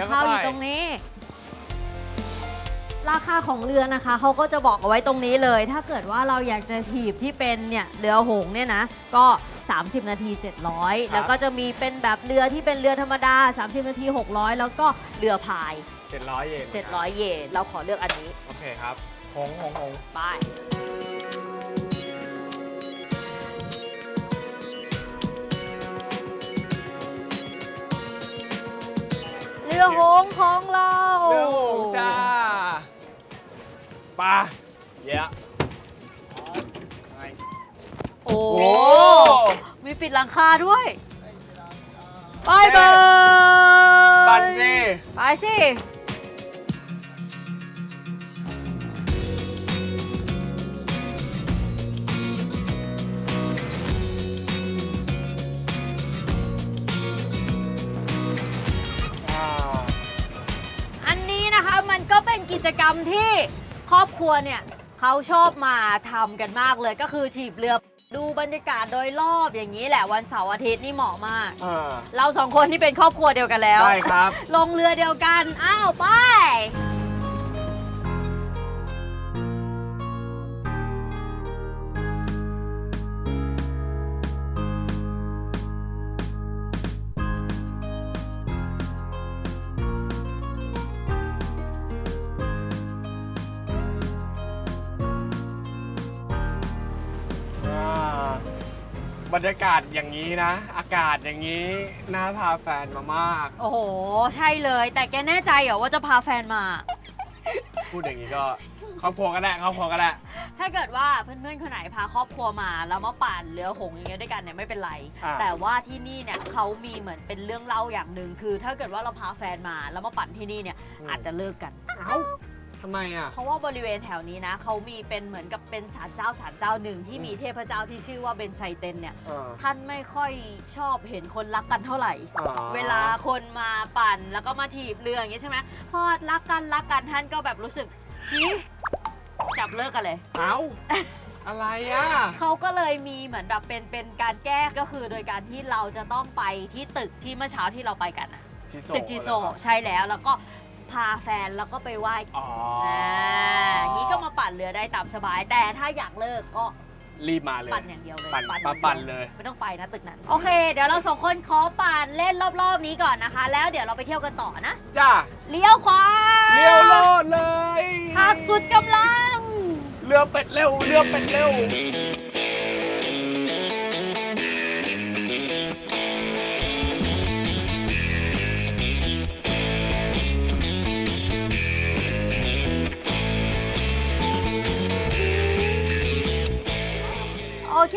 ทางเลี้ยวเข้าเข้าอยู่ไปตรงนี้ ราคาของเรือนะคะเขาก็จะบอกเอาไว้ตรงนี้เลย ถ้าเกิดว่าเราอยากจะถีบที่เป็นเนี่ยเรือหงส์เนี่ยนะ ก็ 30 นาที 700 แล้วก็จะมีเป็นแบบเรือที่เป็นเรือธรรมดา 30 นาที 600 แล้วก็เรือพาย 700 เยน700 เยนเราขอเลือกอันนี้ โอเคครับ หงหงหงไป รือหงส์ของเราเรือหงจ้าปลาเยอะโอ้โอ้มีปิดหลังคาด้วยไปเบอร์ปันสิ ไปสิ กิจกรรมที่ครอบครัวเนี่ยเขาชอบมาทำกันมากเลยก็คือถีบเรือดูบรรยากาศโดยรอบอย่างนี้แหละวันเสาร์อาทิตย์นี่เหมาะมาก อ่าเราสองคนที่เป็นครอบครัวเดียวกันแล้ว ใช่ครับ ลงเรือเดียวกัน อ้าว ไป บรรยากาศอย่างนี้นะ อากาศอย่างนี้น่าพาแฟนมามาก โอ้โห ใช่เลย แต่แกแน่ใจเหรอว่าจะพาแฟนมา พูดอย่างนี้ก็ครอบครัวก็ได้ครอบครัวก็ได้ถ้าเกิดว่าเพื่อนๆคนไหนพาครอบครัวมาแล้วมาปั่นเรือหงส์อย่างเงี้ยด้วยกันเนี่ยไม่เป็นไร อ่าแต่ว่าที่นี่เนี่ยเขามีเหมือนเป็นเรื่องเล่าอย่างหนึ่งคือ ถ้าเกิดว่าเราพาแฟนมาแล้วมาปั่นที่นี่เนี่ยอาจจะเลิกกัน เอ้า ทำไมอะ เพราะว่าบริเวณแถวนี้นะเขามีเป็นเหมือนกับเป็นศาลเจ้าศาลเจ้าหนึ่งที่มีเทพเจ้าที่ชื่อว่าเบนไซเตนเนี่ย อ่า ท่านไม่ค่อยชอบเห็นคนรักกันเท่าไหร่ อ๋อเวลาคนมาปั่นแล้วก็มาถีบเรืออย่างงี้ใช่ไหมพอรักกันรักกันท่านก็แบบรู้สึกชี้จับเลิกกันเลย เอ้า อะไรอะ เขาก็เลยมีเหมือนแบบเป็นเป็นการแก้ก็คือโดยการที่เราจะต้องไปที่ตึกที่เมื่อเช้าที่เราไปกันนะชิโซตึกจิโซเหรอครับใช่แล้วแล้วก็ พาแฟนแล้วก็ไปไหว้อ๋ออ่าอย่างนี้ก็มาปั่นเรือได้ตามสบาย แต่ถ้าอยากเลิกก็รีบมาเลย ปั่นอย่างเดียวเลยปั่นอย่างมาดีวปั่นเลย ไม่ต้องไปนะตึกนั้น โอเค เดี๋ยวเราสองคนขอปั่นเล่นรอบๆนี้ก่อนนะคะ แล้วเดี๋ยวเราไปเที่ยวกันต่อนะ จ้าเลี้ยวขวาเลี้ยวโลดเลยหักสุดกำลัง เรือเป็ดเร็ว เรือเป็ดเร็ว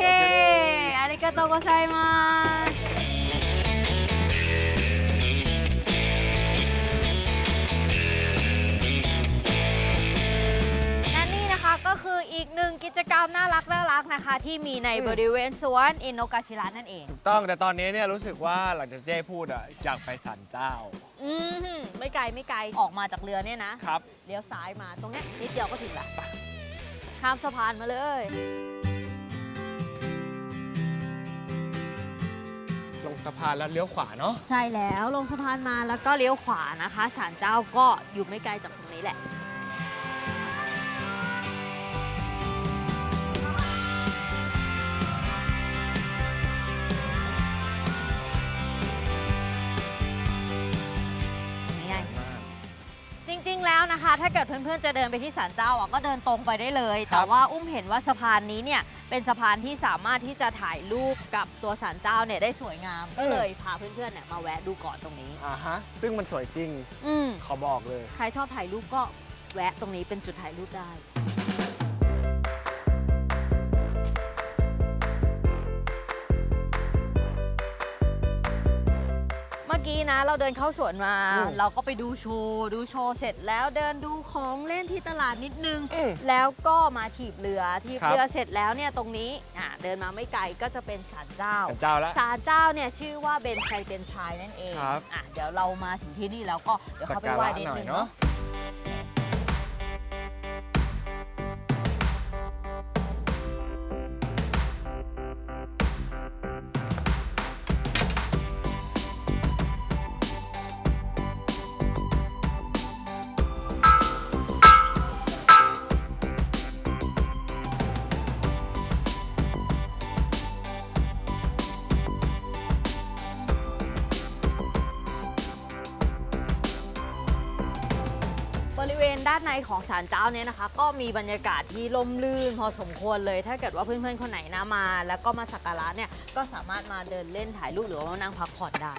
เคอาริกาโตโกไซมาและนี่นะคะก็คืออีกหนึ่งกิจกรรมน่ารักน่ารักนะคะ ที่มีในบริเวณสวนอินโนกาชิระนั่นเองถูกต้องแต่ตอนนี้เนี่ยรู้สึกว่าหลังจากเจ้พูดอะอยากไปสันเจ้าอืมหืมไม่ไกลไม่ไกลออกมาจากเรือเนี่ยนะ ครับ เลี้ยวซ้ายมาตรงเนี้ยนิดเดียวก็ถึงละข้ามสะพานมาเลย สะพานแล้วเลี้ยวขวาเนาะ ใช่แล้วลงสะพานมาแล้วก็เลี้ยวขวานะคะศาลเจ้าก็อยู่ไม่ไกลจากตรงนี้แหละ นะคะ ถ้าเกิดเพื่อนๆจะเดินไปที่ศาลเจ้าอะก็เดินตรงไปได้เลย ครับ แต่ว่าอุ้มเห็นว่าสะพานนี้เนี่ยเป็นสะพานที่สามารถที่จะถ่ายรูปกับตัวศาลเจ้าเนี่ยได้สวยงาม ก็เลยพาเพื่อนๆเนี่ยมาแวะดูก่อนตรงนี้ อ่าฮะ ซึ่งมันสวยจริง อืมขอบอกเลย ใครชอบถ่ายรูปก็แวะตรงนี้เป็นจุดถ่ายรูปได้ นะเราเดินเข้าสวนมา อืมเราก็ไปดูโชว์ดูโชว์เสร็จแล้วเดินดูของเล่นที่ตลาดนิดนึง อืมแล้วก็มาถีบเรือถีบครับ เรือเสร็จแล้วเนี่ยตรงนี้อะเดินมาไม่ไกลก็จะเป็นศาลเจ้าสันเจ้าแล้ว ศาลเจ้าเนี่ยชื่อว่าเบนไซเตนชายนั่นเองครับ อะเดี๋ยวเรามาถึงที่นี่แล้วก็เดี๋ยวสักเขาไปการะไหว้นิดหน่อนึยงเนาะ เนาะ ด้านในของศาลเจ้าเนี่ยนะคะ ก็มีบรรยากาศที่ล่มลื่นพอสมควรเลย ถ้าเกิดว่าเพื่อนๆคนไหนนะมา แล้วก็มาสักการะเนี่ยก็สามารถมาเดินเล่นถ่ายรูปหรือว่ามานั่งพักผ่อนได้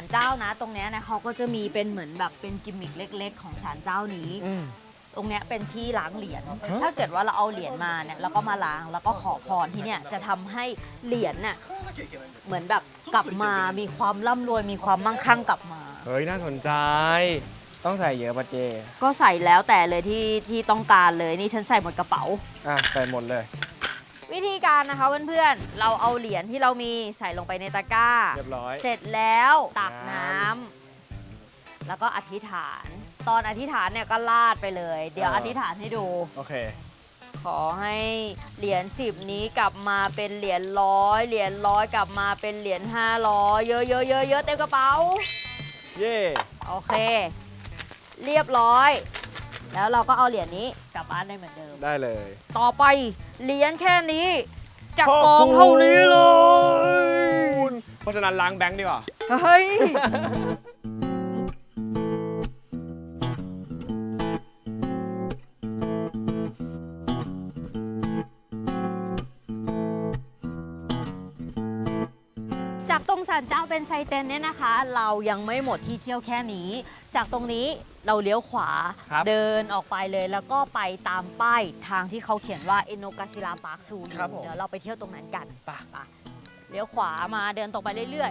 ตรงหลังศาลเจ้านะ ตรงเนี้ยนะเขาก็จะมีเป็นเหมือนแบบเป็นกิมมิคเล็ก ๆ ของศาลเจ้านี้ตรงเนี้ยเป็นที่ล้างเหรียญ ถ้าเกิดว่าเราเอาเหรียญมาเนี่ยแล้วก็มาล้างแล้วก็ขอพรที่เนี่ยจะทำให้เหรียญน่ะเหมือนแบบกลับมา มีความร่ำรวยมีความมั่งคั่งกลับมา เฮ้ยน่าสนใจ ต้องใส่เยอะปะเจ ก็ใส่แล้วแต่เลยที่ที่ต้องการเลยนี่ฉันใส่หมดกระเป๋า อะ ใส่หมดเลย วิธีการนะคะเพื่อนๆ เราเอาเหรียญที่เรามีใส่ลงไปในตะกร้า เรียบร้อย เสร็จแล้วตักน้น้ำแล้วก็อธิษฐาน ตอนอธิษฐานเนี่ยก็ลาดไปเลย เดี๋ยวอธิษฐานให้ดู โอเค ขอให้เหรียญสิบนี้กลับมาเป็นเหรียญร้อยเหรียญร้อยกลับมาเป็นเหรียญห้าร้อยเยอะเยอะเยอะเยอะเต็มกระเป๋า เย่โอเค เรียบร้อย แล้วเราก็เอาเหรียญนี้กลับบ้านได้เหมือนเดิม ได้เลย ต่อไปเหรียญแค่นี้จากกองเท่านี้เลย เพราะฉะนั้นล้างแบงค์ดีกว่า เฮ้ย จากตรงศาลเจ้าเป็นไซเตนเนี่ยนะคะ เรายังไม่หมดที่เที่ยวแค่นี้ จากตรงนี้เราเลี้ยวขวาครับ เดินออกไปเลยแล้วก็ไปตามป้ายทางที่เขาเขียนว่าเอโนกาชิราปาร์คซูครับผม เดี๋ยวเราไปเที่ยวตรงนั้นกันไปไปเลี้ยวขวามาเดินตรงไปเรื่อย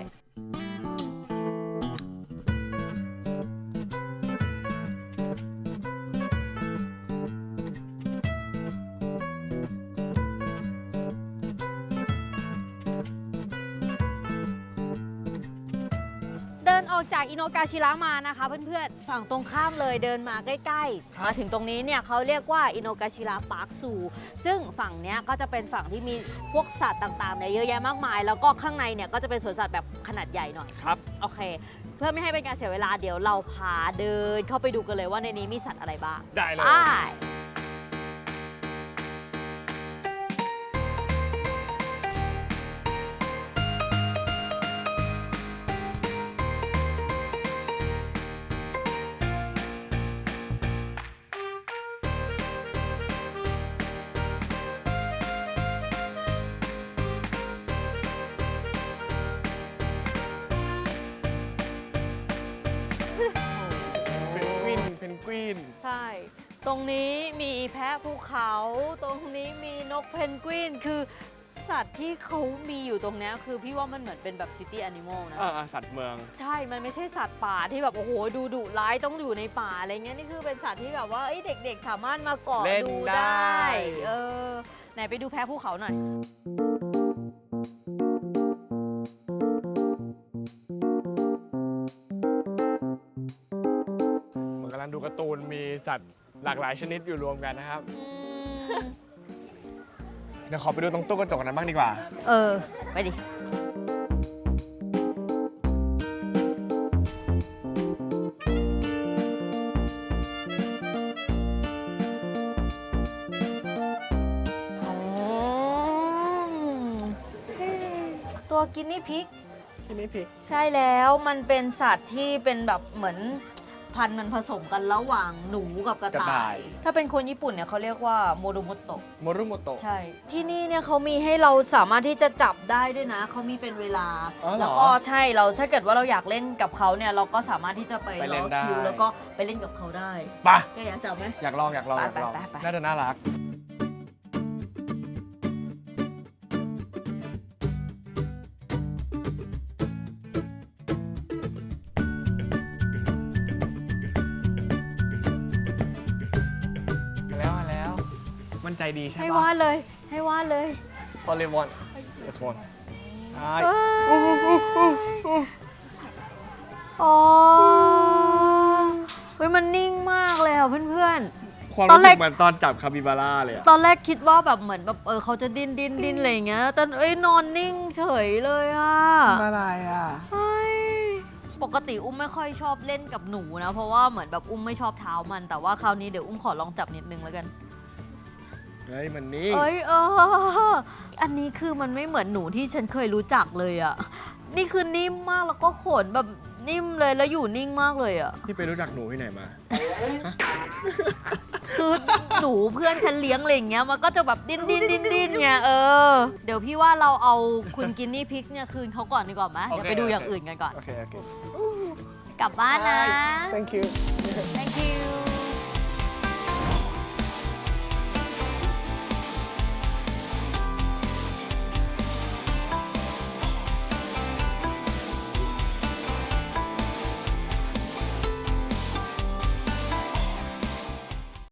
ออกจากอิโนกาชิระมานะคะ เพื่อนๆฝั่งตรงข้ามเลยเดินมาใกล้ๆมาถึงตรงนี้เนี่ยเขาเรียกว่าอิโนกาชิระปาร์คซูซึ่งฝั่งเนี้ยก็จะเป็นฝั่งที่มีพวกสัตว์ต่างๆเนี่ยเยอะแยะมากมาย แล้วก็ข้างในเนี่ยก็จะเป็นสวนสัตว์แบบขนาดใหญ่หน่อยครับโอเค เพื่อไม่ให้เป็นการเสียเวลาเดี๋ยวเราพาเดินเข้าไปดูกันเลยว่าในนี้มีสัตว์อะไรบ้างได้เลยไป นกวินใช่ ตรงนี้มีแพะภูเขา ตรงนี้มีนกเพนกวิน คือสัตว์ที่เขามีอยู่ตรงเนี้ยคือพี่ว่ามันเหมือนเป็นแบบซิตี้แอนิมอลนะ อ่าสัตว์เมือง ใช่ มันไม่ใช่สัตว์ป่าที่แบบโอ้โหดูดุร้ายต้องอยู่ในป่าอะไรเงี้ยนี่คือเป็นสัตว์ที่แบบว่าเอ้ยเด็กๆ สามารถมาเกาะเล่นดูได้ ได้ เออไหนไปดูแพะภูเขาหน่อย สัตว์หลากหลายชนิดอยู่รวมกันนะครับอืมเดี๋ยวขอไปดูตรงตู้กระจกนั้นบ้างดีกว่า เออ ไปดิอ๋อตัวกินนี่พิก ที่นี่พิก ใช่แล้วมันเป็นสัตว์ที่เป็นแบบเหมือน พันธุ์มันผสมกันระหว่างหนูกับกระกระต่าต่าย ย ถ้าเป็นคนญี่ปุ่นเนี่ยเขาเรียกว่าโมโดโมโตะ โมรุโมโตะ ใช่ ที่นี่เนี่ยเขามีให้เราสามารถที่จะจับได้ด้วยนะ เขามีเป็นเวลา อ๋อเหรอแล้วก็ใช่เราถ้าเกิดว่าเราอยากเล่นกับเขาเนี่ยเราก็สามารถที่จะไปไปรเล่อนได้ คิวแล้วก็ไปเล่นกับเขาได้ไปะแกอยากจับไหม อยากลองอยากลองไปอยากลองไปไปไป น่าจะน่ารัก มันใจดีใช่ให้ปะวาดเลย ให้วาดเลย only one just one ใช่เอ้ยอ๋อเฮ้ยมันนิ่งมากเลยอะเพื่อนๆความตอนรู้แรสึกกเหมือนตอนจับคาปิบาร่าเลยอะตอนแรกคิดว่าแบบเหมือนแบบเออเขาจะดิ้นดิ้นดิ้นอะไรอย่างเงี้ยแต่เอ้ยนอนนิ่งเฉยเลยอะอะไรอะ เฮ้ยปกติอุ้มไม่ค่อยชอบเล่นกับหนูนะ เพราะว่าเหมือนแบบอุ้มไม่ชอบเท้ามัน แต่ว่าคราวนี้เดี๋ยวอุ้มขอลองจับนิดนึงแล้วกัน เฮ้ยมันนิ่งเอ้ยเออ อันนี้คือมันไม่เหมือนหนูที่ฉันเคยรู้จักเลยอะนี่คือนิ่มมากแล้วก็ขนแบบนิ่มเลยแล้วอยู่นิ่งมากเลยอะที่ไปรู้จักหนูที่ไหนมา คือหนูเพื่อนฉันเลี้ยงอะไรอย่างเงี้ยมันก็จะแบบดิ้นดิ้นดิ้นดิ้นไงเออ เดี๋ยวพี่ว่าเราเอาคุณกินนี่พิกเนี่ยคืนเขาก่อนดีกว่าไหมโอเดี๋ยวเคไปดูอย่างโอเคอื่นกันก่อน โอเคโอเค กลับบ้านนะ thank you thank you